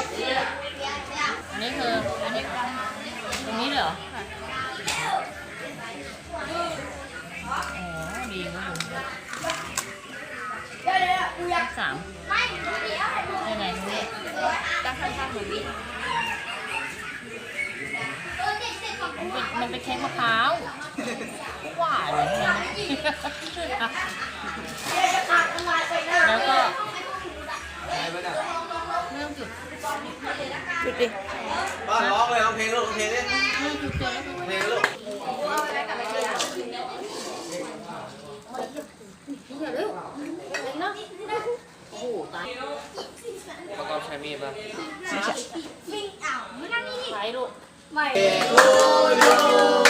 อันนี้คือ อันนี้ตรงนี้เหรออ๋อดีมากเลขสามได้ไรงนี้ตั้งข้างๆหนูดิมันเป็นมันเป็นเค้กมะพร้าวหวานเลยแล้วก็ เริ่มจุด จุดดิบ้านร้องเลยร้องเพลงลูกร้องเพลงดิเริ่มจุดเจอแล้วคือเพลงลูกโอ้โหตายประกอบใช้มีดป่ะใช้ลูก Happy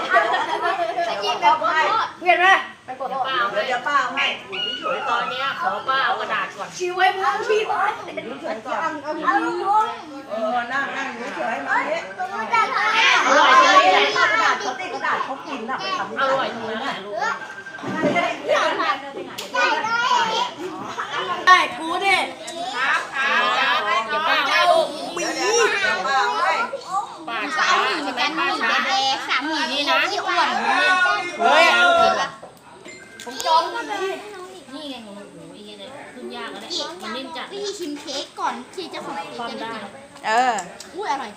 วจะยิงแบบบนโทษเห็นไหมไปกดเป่าเดี๋ยวจะป้าให้อยู่เฉยๆตก่อนนเนี้ยขอป้าเอ ชีไว้พังชีไว้อยู่เฉยก่อนเอาลูกลงเออนั่งนั่งเฉยๆมาเนี่ยอร่อยเลยกระดาษเขาติดกระดาษเขากินน่ะไปทำอร่อยทั้งนั้นแหละลูกได้กูเนี่ยครับครับอย่าป้าให้ลูกมีป้าให้ป้าช้าใช่ไหมป้าช้าแดงสามหมื่นนี่นะที่อ้วนเฮ้ยผมจองกันเลยนี่ไงของนูอีก วิธีชิมเค้กก่อนที่จะของเค้กความจะได้ได้กินเออ อุ้ยอร่อย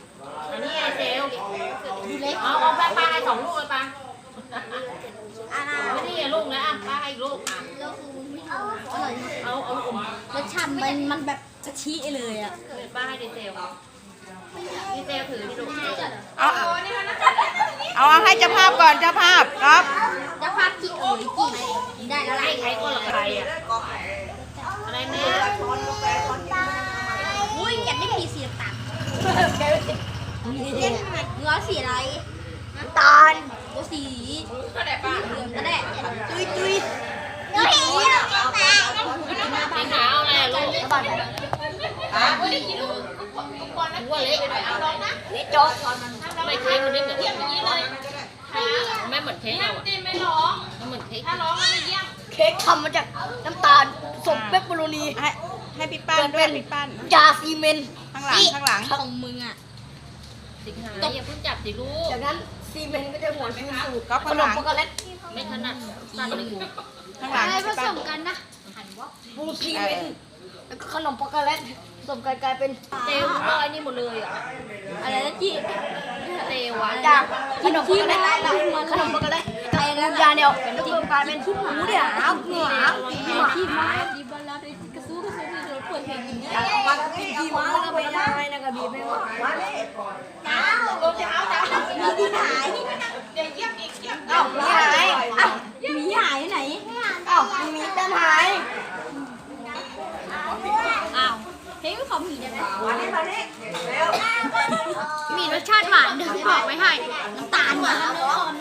อันนี้ไงเซลดูเล็กเอาเอาป้าป้าให้สองลูกเลยป้าอ่าไม่นี่ไงลูกนะอะป้าให้อีกลูกอะแล้วคืออร่อยมากเอาเอาลูกอมรสชาติมันมันแบบกะทิเลยอะป้าให้ดีเซลดีเซลถือที่ลูกเอาเอาเอาให้เจ้าภาพก่อนเจ้าภาพครับจะพากี่เอ๋ยกี่ได้แล้วใครล่ะใครก็ละใครอะ อะไรเนี่ยอุ้ยอยากได้ผีสีต่างเล่นเนื้อสีอะไรน้ำตาลโอสีก็ได้ป่ะเหลืองก็ได้จุยจุยเนื้อสีอะไอ้ขาวอะไรอะลูกบ้านไหนหัวเล็กเอาลองนะนี่โจ๊กไม่เค้กมันไม่เหมือนอย่างนี้เลยไม่เหมือนเค้กเราอะไม่ร้องมันเหมือนเค้กถ้าร้องมันไม่เยี่ยมเค้กทำมาจากน้ำตาลสมเปปเปอโรนี ให้ให้พี่ปั้นด้วยพี่ปั้น ยาซีเมนต์ข้างหลังข้างหลัง ของมึงอะสิงหาอย่าเพิ่งจับสิลูก จากนั้นซีเมนต์ก็จะหมุนสูตรก็ขข้างนหลัมง ช็อกโกแลตไม่ถนัดตันหนึ่งข้างหลังอะไรผพี่สปั้นมกันนะบูซีเมนต์แล้วก็ขนมช็อกโกแลตผสมกันกลายเป็นเซลล์ลอยนี่หมดเลยอะอะไรนะจีเซลล์อะจากขนมช็อกโกแลตขนมช็อกโกแลต ไอ้น้ำยาเนี่ยผสมกลายเป็นขี้หมูเนี่ยหางหมาขี้หมาขี้หมาดีบาลาเป็นกระซู้กระซู้ที่เราเปิดเพลงอย่างเงี้ยขี้หมาแล้วไปได้นะกระบี่ไม่ว่ามาดิมีหายเอ้ามีหายอ้ามีหายไหนอ้ามีต้นหายอ้าวเฮ้ยขามีไรมาดิมามีรสชาติหวานเดี๋ยวบอกไว้ให้น้ำตาลหวาน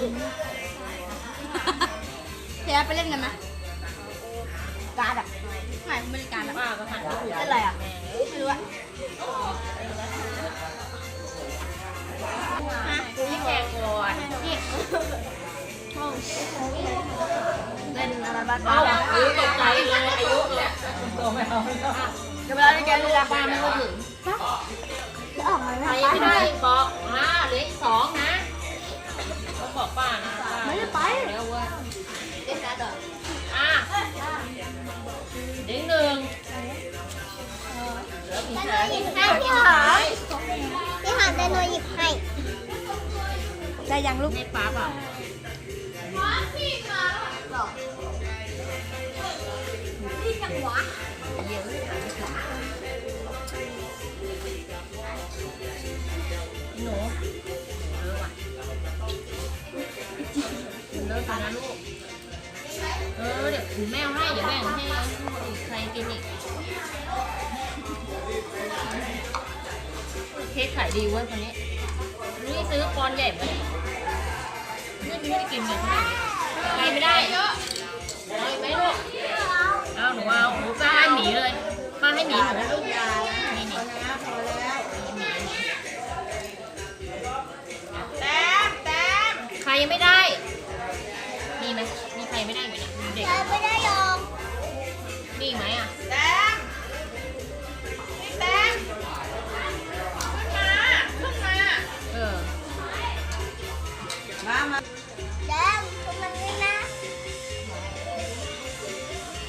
เทียวไปเล่นกันไหมการ์ดอะไม่ไม่ได้การ์ดอะป้าก็หันไปถูกเล่นอะไรอะไม่รู้อะฮะให้แขกก่อนนี่เล่นอะไรบ้างเอาตกใจเลยอายุเลยเดี๋ยวเวลาเล่นแกเลยละป้าไม่ก็ถึงจะออกมาใครยังไม่ได้บอกมาเหลืออีกสองนะ บอกป้านะป้าไม่ได้ไปแล้วเว้ยเล่นการ์ดเหรออะเด็กหนึ่งเหลือผีหายพี่หาพี่หาแต่หนูหยิบให้ได้ยังลูกให้ป้าเปล่า ออเดี๋ยวคุณแม่เอาให้เดี๋ยวแบ่งให้ใครกินอีกเค้กขายดีเว้ยคนนี้นี่ซื้อปอนใหญ่ไหมนี่ไม่ได้กินเลยขนาดนี้กินไม่ได้เยอะเอาไหมลูกเอาหนูเอาหนูป้าให้หมีเลยป้าให้หมีหนูลูกนี่นี่ใครยังไม่ได้ มามาแจ้งคุณมันนี่นะ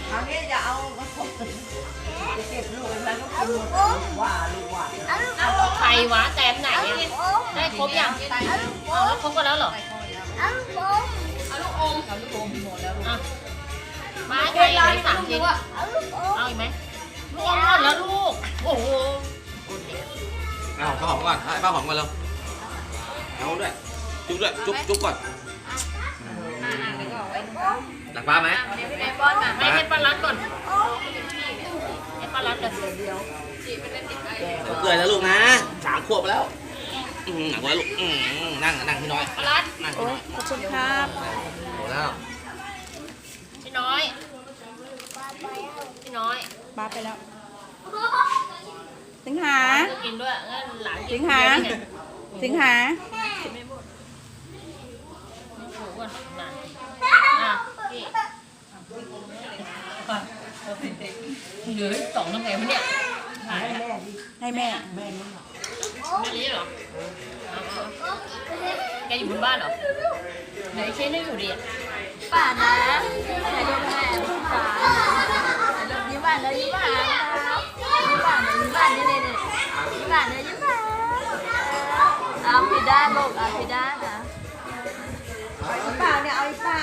เอางี้จะเอามาขบจะเก็บลูกไว้แล้วก็เอากินลูหมกดอมว่าลูกว่าเอาลูกอเอามใครวะแต้มไหนเอาอะลูกอมได้ครบยังเอาลูกอเอามแล้วครบกันแล้วเหรอเอาลูกอมเอาลูกอมเอาลูกอมหมดแล้วอะมาให้ใครได้สามชิ้นเอาลูกอมเอาอีกไหมลูกอมหมดแล้วลูก โอ้โห เอาข้าวหอมก่อนให้ป้าหอมก่อนเร็วเอาด้วย จุ๊บด้วยจุ๊บจุ๊บก่อนหลักป้าไหมให้ป้อนมาให้ให้ป้ารัดก่อนให้ป้ารัดเลยเอาเกลือนะลูกนะสามขวบแล้วอืมหนักไว้ลูกอืมนั่งนั่งพี่น้อยป้ารัดนั่งพี่น้อยขอบคุณครับโอ้แล้วพี่น้อยพี่น้อยบ้าไปแล้วสิงหา กินด้วยงั้นหลานกินสิงหาเยอะเนี่ยสิงหา ถูกก่อนมาอะพี่ เหลือสองยังไงวะเนี่ยหายแล้วให้แม่ไม่รีเหรอเอาเอาแกอยู่บนบ้านเหรอ ไหนเช่นได้อยู่ดีอะป่านะไหนดูแม่ป่ายิ้มหวานเลยยิ้มหวานครับยิ้มหวานเลยยิ้มหวานนี่นี่นี่ยิ้มหวานเลยยิ้มหวานเอาผิดด้านลูกเอาผิดด้านนะเอาอีกเปล่าเนี่ยเอาอีกเปล่า